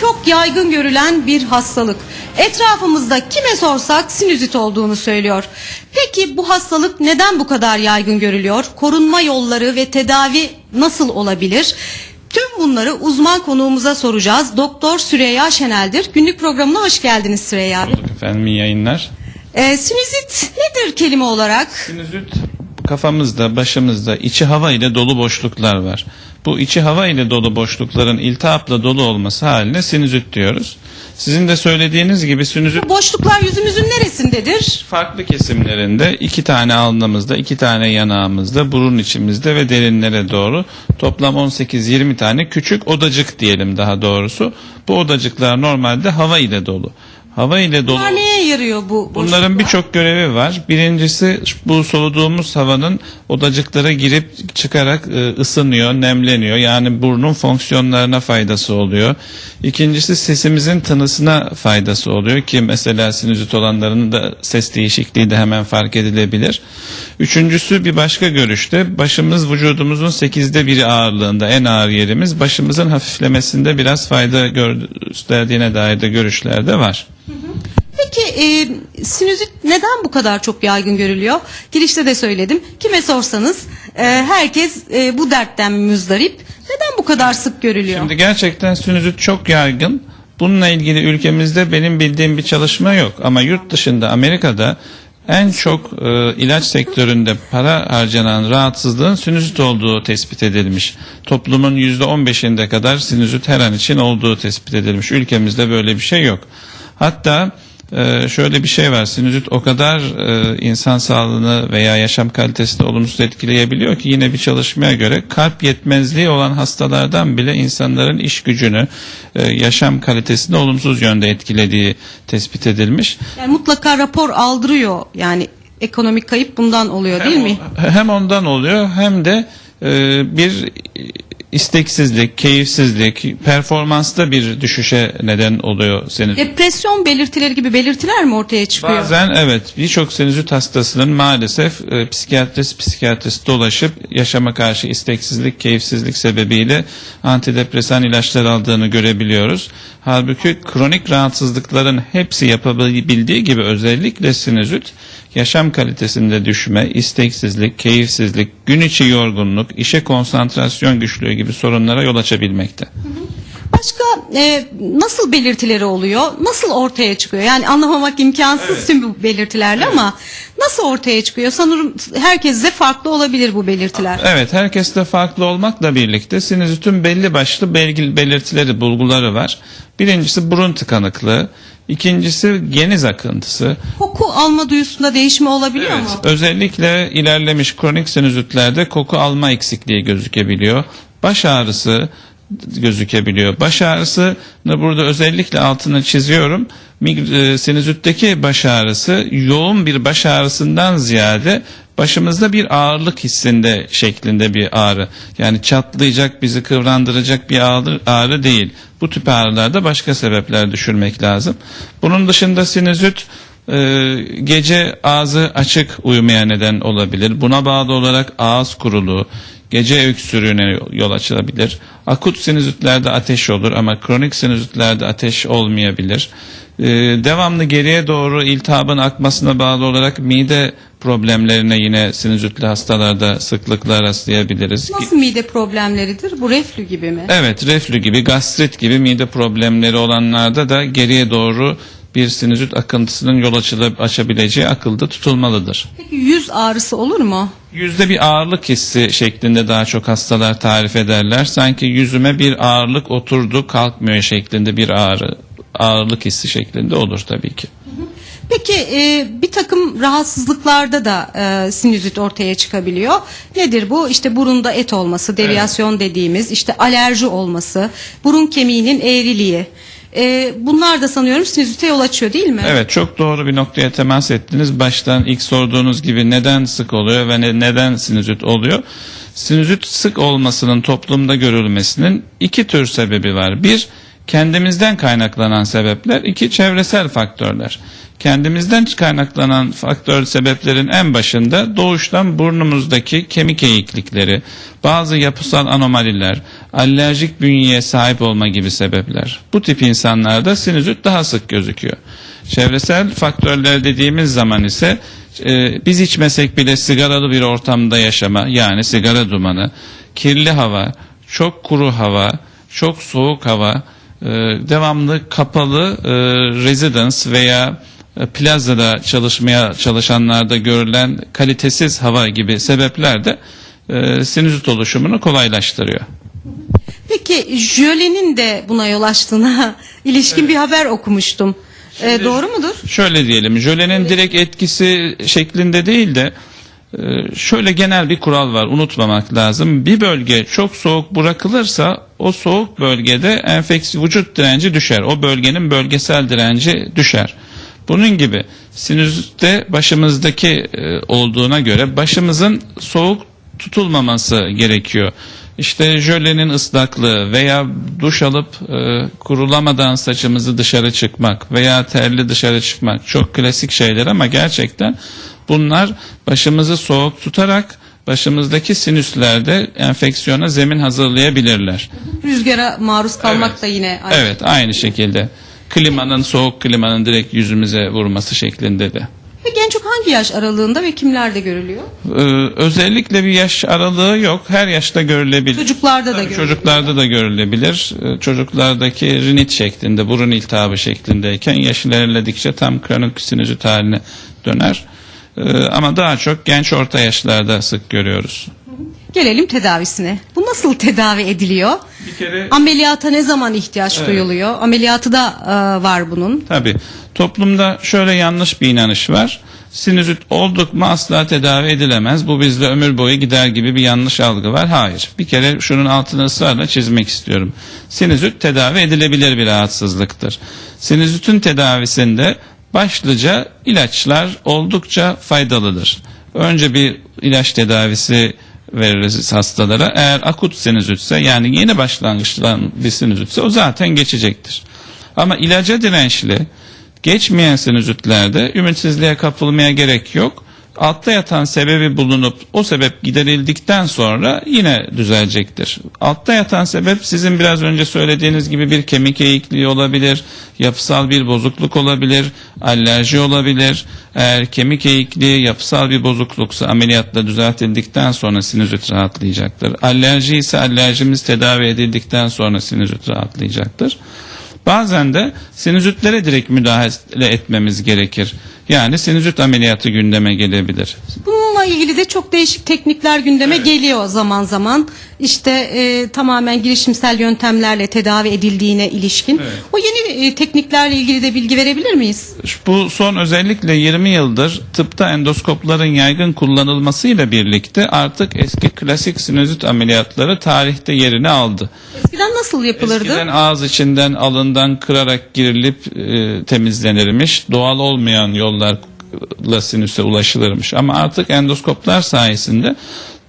çok yaygın görülen bir hastalık. Etrafımızda kime sorsak sinüzit olduğunu söylüyor. Peki bu hastalık neden bu kadar yaygın görülüyor? Korunma yolları ve tedavi nasıl olabilir? Tüm bunları uzman konuğumuza soracağız. Doktor Süreyya Şenel'dir. Günlük programına hoş geldiniz Süreyya. Efendim iyi yayınlar. Ee, sinüzit nedir kelime olarak? Sinüzit kafamızda, başımızda içi hava ile dolu boşluklar var. Bu içi hava ile dolu boşlukların iltihapla dolu olması haline sinüzit diyoruz. Sizin de söylediğiniz gibi sinüzit boşluklar yüzümüzün neresindedir? farklı kesimlerinde iki tane alnımızda, iki tane yanağımızda, burun içimizde ve derinlere doğru toplam 18-20 tane küçük odacık diyelim daha doğrusu. Bu odacıklar normalde hava ile dolu. Hava ile dolu. Bunlar neye yarıyor bu Bunların birçok görevi var. Birincisi bu soluduğumuz havanın odacıklara girip çıkarak e, ısınıyor, nemleniyor. Yani burnun fonksiyonlarına faydası oluyor. İkincisi sesimizin tınısına faydası oluyor ki mesela sinüzit olanların da ses değişikliği de hemen fark edilebilir. Üçüncüsü bir başka görüşte başımız vücudumuzun sekizde biri ağırlığında en ağır yerimiz başımızın hafiflemesinde biraz fayda gösterdiğine dair de görüşler de var. Peki e, sinüzit neden bu kadar çok yaygın görülüyor? Girişte de söyledim. Kime sorsanız e, herkes e, bu dertten müzdarip. Neden bu kadar sık görülüyor? Şimdi gerçekten sinüzit çok yaygın. Bununla ilgili ülkemizde benim bildiğim bir çalışma yok. Ama yurt dışında Amerika'da en çok e, ilaç sektöründe para harcanan rahatsızlığın sinüzit olduğu tespit edilmiş. Toplumun %15'inde kadar sinüzit her an için olduğu tespit edilmiş. Ülkemizde böyle bir şey yok. Hatta e, şöyle bir şey var. Sinüzit o kadar e, insan sağlığını veya yaşam kalitesini olumsuz etkileyebiliyor ki yine bir çalışmaya göre kalp yetmezliği olan hastalardan bile insanların iş gücünü, e, yaşam kalitesini olumsuz yönde etkilediği tespit edilmiş. Yani mutlaka rapor aldırıyor. Yani ekonomik kayıp bundan oluyor değil mi? Hem ondan oluyor hem de e, bir isteksizlik, keyifsizlik, performansta bir düşüşe neden oluyor senin. Depresyon belirtileri gibi belirtiler mi ortaya çıkıyor? Bazen evet birçok sinüzit hastasının maalesef e, psikiyatrist psikiyatrist dolaşıp yaşama karşı isteksizlik, keyifsizlik sebebiyle antidepresan ilaçlar aldığını görebiliyoruz. Halbuki kronik rahatsızlıkların hepsi yapabildiği gibi özellikle sinüzit yaşam kalitesinde düşme, isteksizlik, keyifsizlik, gün içi yorgunluk, işe konsantrasyon güçlüğü gibi sorunlara yol açabilmekte. Başka e, nasıl belirtileri oluyor? Nasıl ortaya çıkıyor? Yani anlamamak imkansız tüm bu belirtilerle ama nasıl ortaya çıkıyor? Sanırım herkeste farklı olabilir bu belirtiler. Evet, herkeste farklı olmakla birlikte sinüzitin belli başlı belirtileri, bulguları var. Birincisi burun tıkanıklığı, ikincisi geniz akıntısı. Koku alma duyusunda değişme olabiliyor mu? Özellikle ilerlemiş kronik sinüzitlerde koku alma eksikliği gözükebiliyor. Baş ağrısı gözükebiliyor. Baş ağrısını burada özellikle altını çiziyorum. E, Sinüzitteki baş ağrısı yoğun bir baş ağrısından ziyade başımızda bir ağırlık hissinde şeklinde bir ağrı. Yani çatlayacak, bizi kıvrandıracak bir ağrı, ağrı değil. Bu tip ağrılarda başka sebepler düşürmek lazım. Bunun dışında sinüzit e, gece ağzı açık uyumaya neden olabilir. Buna bağlı olarak ağız kuruluğu, gece öksürüğüne yol açılabilir. Akut sinüzitlerde ateş olur ama kronik sinüzitlerde ateş olmayabilir. Ee, devamlı geriye doğru iltihabın akmasına bağlı olarak mide problemlerine yine sinüzitli hastalarda sıklıkla rastlayabiliriz. Nasıl mide problemleridir? Bu reflü gibi mi? Evet reflü gibi gastrit gibi mide problemleri olanlarda da geriye doğru bir sinüzit akıntısının yol açılıp açabileceği akılda tutulmalıdır. Peki yüz ağrısı olur mu? Yüzde bir ağırlık hissi şeklinde daha çok hastalar tarif ederler. Sanki yüzüme bir ağırlık oturdu kalkmıyor şeklinde bir ağrı ağırlık hissi şeklinde olur tabii ki. Peki e, bir takım rahatsızlıklarda da e, sinüzit ortaya çıkabiliyor. Nedir bu? İşte burunda et olması, deviyasyon dediğimiz, işte alerji olması, burun kemiğinin eğriliği. E, bunlar da sanıyorum sinüzite yol açıyor değil mi? Evet çok doğru bir noktaya temas ettiniz. Baştan ilk sorduğunuz gibi neden sık oluyor ve ne- neden sinüzit oluyor? Sinüzit sık olmasının toplumda görülmesinin iki tür sebebi var. Bir, kendimizden kaynaklanan sebepler. iki çevresel faktörler. Kendimizden kaynaklanan faktör sebeplerin en başında doğuştan burnumuzdaki kemik eğiklikleri, bazı yapısal anomaliler, alerjik bünyeye sahip olma gibi sebepler. Bu tip insanlarda sinüzit daha sık gözüküyor. Çevresel faktörler dediğimiz zaman ise e, biz içmesek bile sigaralı bir ortamda yaşama yani sigara dumanı, kirli hava, çok kuru hava, çok soğuk hava, e, devamlı kapalı e, residence veya plazada çalışmaya çalışanlarda görülen kalitesiz hava gibi sebepler de e, sinüzit oluşumunu kolaylaştırıyor. Peki jölenin de buna yol açtığına ilişkin bir haber okumuştum. Ee, doğru mudur? Şöyle diyelim jölenin direkt etkisi şeklinde değil de e, şöyle genel bir kural var unutmamak lazım. Bir bölge çok soğuk bırakılırsa o soğuk bölgede enfeksiyon vücut direnci düşer. O bölgenin bölgesel direnci düşer. Bunun gibi sinüzitte başımızdaki e, olduğuna göre başımızın soğuk tutulmaması gerekiyor. İşte jölenin ıslaklığı veya duş alıp e, kurulamadan saçımızı dışarı çıkmak veya terli dışarı çıkmak çok klasik şeyler ama gerçekten bunlar başımızı soğuk tutarak başımızdaki sinüslerde enfeksiyona zemin hazırlayabilirler. Rüzgara maruz kalmak Evet. da yine aynı. Evet aynı şekilde klimanın soğuk klimanın direkt yüzümüze vurması şeklinde de. Peki en çok hangi yaş aralığında ve kimlerde görülüyor? Ee, özellikle bir yaş aralığı yok. Her yaşta görülebilir. Çocuklarda da Tabii görülüyor. Çocuklarda da görülebilir. Ee, Çocuklardaki rinit şeklinde, burun iltihabı şeklindeyken yaş ilerledikçe tam kronik sinüzit haline döner. Ee, Ama daha çok genç orta yaşlarda sık görüyoruz. Gelelim tedavisine. Bu nasıl tedavi ediliyor? Bir kere Ameliyata ne zaman ihtiyaç duyuluyor? Ameliyatı da e, var bunun. Tabii. Toplumda şöyle yanlış bir inanış var. Sinüzit olduk mu asla tedavi edilemez. Bu bizde ömür boyu gider gibi bir yanlış algı var. Hayır. Bir kere şunun altını ısrarla çizmek istiyorum. Sinüzit tedavi edilebilir bir rahatsızlıktır. Sinüzitin tedavisinde başlıca ilaçlar oldukça faydalıdır. Önce bir ilaç tedavisi veririz hastalara. Eğer akut sinüzitse yani yeni başlangıçtan bir sinüzitse o zaten geçecektir. Ama ilaca dirençli geçmeyen sinüzitlerde ümitsizliğe kapılmaya gerek yok. Altta yatan sebebi bulunup o sebep giderildikten sonra yine düzelecektir. Altta yatan sebep sizin biraz önce söylediğiniz gibi bir kemik eğikliği olabilir, yapısal bir bozukluk olabilir, alerji olabilir. Eğer kemik eğikliği yapısal bir bozukluksa ameliyatla düzeltildikten sonra sinüzit rahatlayacaktır. Alerji ise alerjimiz tedavi edildikten sonra sinüzit rahatlayacaktır. Bazen de sinüzitlere direkt müdahale etmemiz gerekir. Yani sinüzit ameliyatı gündeme gelebilir. Bununla ilgili de çok değişik teknikler gündeme geliyor zaman zaman. İşte e, tamamen girişimsel yöntemlerle tedavi edildiğine ilişkin. Evet. O yeni e, tekniklerle ilgili de bilgi verebilir miyiz? Bu son özellikle 20 yıldır tıpta endoskopların yaygın kullanılmasıyla birlikte artık eski klasik sinüzit ameliyatları tarihte yerini aldı. Eskiden nasıl yapılırdı? Eskiden ağız içinden alından kırarak girilip e, temizlenirmiş. Doğal olmayan yollarla sinüse ulaşılırmış. Ama artık endoskoplar sayesinde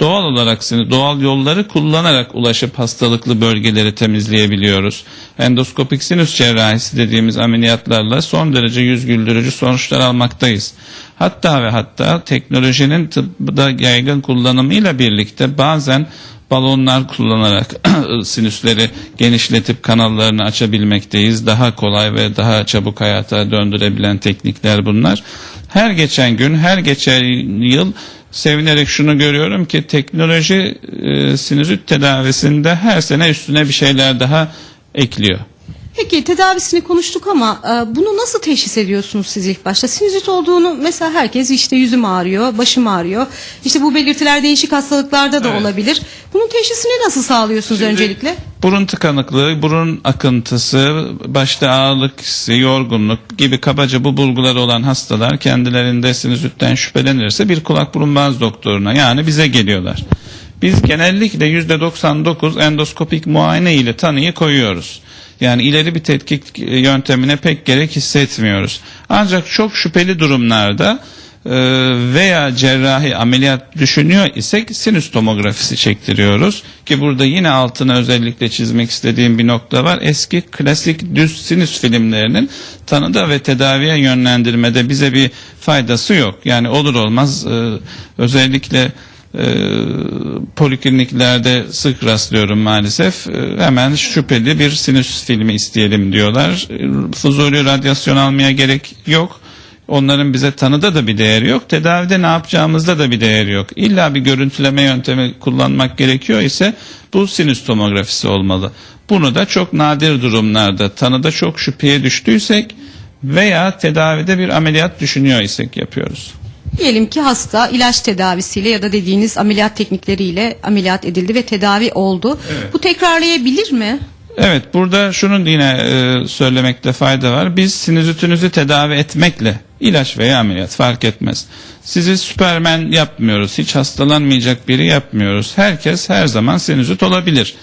doğal olarak doğal yolları kullanarak ulaşıp hastalıklı bölgeleri temizleyebiliyoruz. Endoskopik sinüs cerrahisi dediğimiz ameliyatlarla son derece yüz güldürücü sonuçlar almaktayız. Hatta ve hatta teknolojinin tıbbda yaygın kullanımıyla birlikte bazen balonlar kullanarak sinüsleri genişletip kanallarını açabilmekteyiz. Daha kolay ve daha çabuk hayata döndürebilen teknikler bunlar. Her geçen gün, her geçen yıl sevinerek şunu görüyorum ki teknoloji e, sinüzit tedavisinde her sene üstüne bir şeyler daha ekliyor. Peki tedavisini konuştuk ama e, bunu nasıl teşhis ediyorsunuz siz ilk başta? Sinüzit olduğunu mesela herkes işte yüzüm ağrıyor, başım ağrıyor. İşte bu belirtiler değişik hastalıklarda da Evet. olabilir. Bunun teşhisini nasıl sağlıyorsunuz öncelikle? Burun tıkanıklığı, burun akıntısı, başta ağırlık hissi, yorgunluk gibi kabaca bu bulguları olan hastalar kendilerinde sinüzitten şüphelenirse bir kulak burun boğaz doktoruna yani bize geliyorlar. Biz genellikle %99 endoskopik muayene ile tanıyı koyuyoruz. Yani ileri bir tetkik yöntemine pek gerek hissetmiyoruz. Ancak çok şüpheli durumlarda e, veya cerrahi ameliyat düşünüyor isek sinüs tomografisi çektiriyoruz ki burada yine altına özellikle çizmek istediğim bir nokta var. Eski klasik düz sinüs filmlerinin tanıda ve tedaviye yönlendirmede bize bir faydası yok. Yani olur olmaz e, özellikle e, polikliniklerde sık rastlıyorum maalesef. E, hemen şüpheli bir sinüs filmi isteyelim diyorlar. E, Fuzuli radyasyon almaya gerek yok. Onların bize tanıda da bir değeri yok. Tedavide ne yapacağımızda da bir değeri yok. İlla bir görüntüleme yöntemi kullanmak gerekiyor ise bu sinüs tomografisi olmalı. Bunu da çok nadir durumlarda tanıda çok şüpheye düştüysek veya tedavide bir ameliyat düşünüyor isek yapıyoruz. Diyelim ki hasta ilaç tedavisiyle ya da dediğiniz ameliyat teknikleriyle ameliyat edildi ve tedavi oldu. Bu tekrarlayabilir mi? Evet burada şunun yine e, söylemekte fayda var. Biz sinüzitinizi tedavi etmekle ilaç veya ameliyat fark etmez. Sizi süpermen yapmıyoruz. Hiç hastalanmayacak biri yapmıyoruz. Herkes her zaman sinüzit olabilir.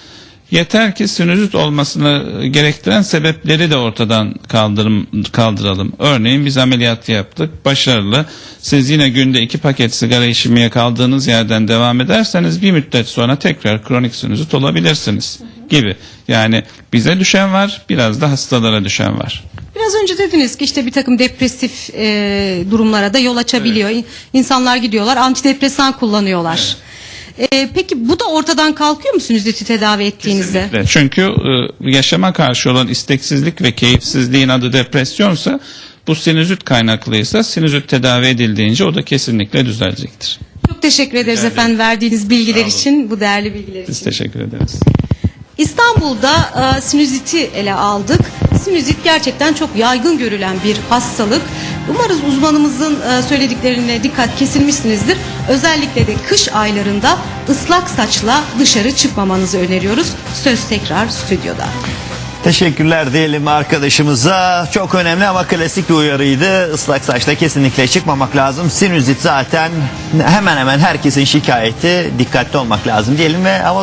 Yeter ki sinüzit olmasını gerektiren sebepleri de ortadan kaldırım, kaldıralım. Örneğin biz ameliyat yaptık, başarılı. Siz yine günde iki paket sigara içmeye kaldığınız yerden devam ederseniz bir müddet sonra tekrar kronik sinüzit olabilirsiniz gibi. Yani bize düşen var, biraz da hastalara düşen var. Biraz önce dediniz ki işte bir takım depresif e, durumlara da yol açabiliyor. İn- İnsanlar gidiyorlar antidepresan kullanıyorlar. E, peki bu da ortadan kalkıyor mu sinüziti tedavi ettiğinizde? Kesinlikle. Çünkü e, yaşama karşı olan isteksizlik ve keyifsizliğin adı depresyonsa bu sinüzit kaynaklıysa sinüzit tedavi edildiğince o da kesinlikle düzelecektir. Çok teşekkür ederiz efendim verdiğiniz bilgiler için, bu değerli bilgiler Biz için. teşekkür ederiz. İstanbul'da e, sinüziti ele aldık. Sinüzit gerçekten çok yaygın görülen bir hastalık. Umarız uzmanımızın e, söylediklerine dikkat kesilmişsinizdir. Özellikle de kış aylarında ıslak saçla dışarı çıkmamanızı öneriyoruz. Söz tekrar stüdyoda. Teşekkürler diyelim arkadaşımıza. Çok önemli ama klasik bir uyarıydı. Islak saçta kesinlikle çıkmamak lazım. Sinüzit zaten hemen hemen herkesin şikayeti. Dikkatli olmak lazım diyelim ve hava